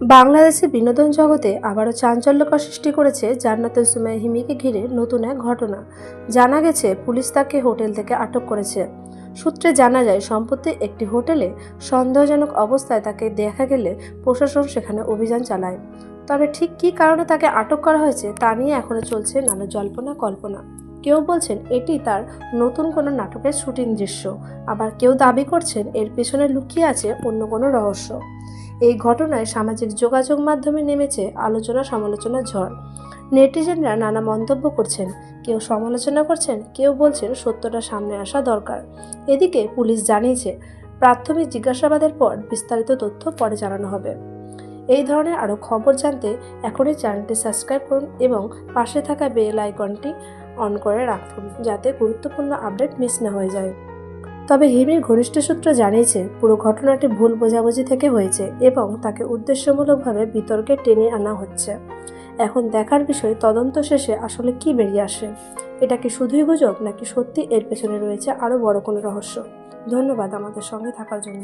বাংলাদেশের বিনোদন জগতে আবারও চাঞ্চল্যকর সৃষ্টি করেছে জান্নাতুল সুমাইয়া হিমিকে ঘিরে নতুন এক ঘটনা। জানা গেছে, পুলিশ তাকে হোটেল থেকে আটক করেছে। সূত্রে জানা যায়, সম্প্রতি একটি হোটেলে সন্দেহজনক অবস্থায় তাকে দেখা গেলে প্রশাসন সেখানে অভিযান চালায়। তবে ঠিক কী কারণে তাকে আটক করা হয়েছে তা নিয়ে এখনও চলছে নানা জল্পনা কল্পনা। কেউ বলছেন, এটি তার নতুন কোনো নাটকের শুটিং দৃশ্য। আবার কেউ দাবি করছেন, এর পেছনে লুকিয়ে আছে অন্য কোনো রহস্য। এই ঘটনায় সামাজিক যোগাযোগ মাধ্যমে নেমেছে আলোচনা সমালোচনার ঝড়। নেটিজেনরা নানা মন্তব্য করছেন, কেউ সমালোচনা করছেন, কেউ বলছেন সত্যটা সামনে আসা দরকার। এদিকে পুলিশ জানিয়েছে, প্রাথমিক জিজ্ঞাসাবাদের পর বিস্তারিত তথ্য পরে জানানো হবে। এই ধরনের আরও খবর জানতে এখনই চ্যানেলটি সাবস্ক্রাইব করুন এবং পাশে থাকা বেল আইকনটি অন করে রাখুন, যাতে গুরুত্বপূর্ণ আপডেট মিস না হয়ে যায়। তবে হিমির ঘনিষ্ঠ সূত্র জানিয়েছে, পুরো ঘটনাটি ভুল বোঝাবুঝি থেকে হয়েছে এবং তাকে উদ্দেশ্যমূলকভাবে বিতর্কে টেনে আনা হচ্ছে। এখন দেখার বিষয়, তদন্ত শেষে আসলে কি বেরিয়ে আসে? এটা কি শুধুই গুজব, নাকি সত্যি এর পেছনে রয়েছে আরও বড় কোনো রহস্য? ধন্যবাদ আমাদের সঙ্গে থাকার জন্য।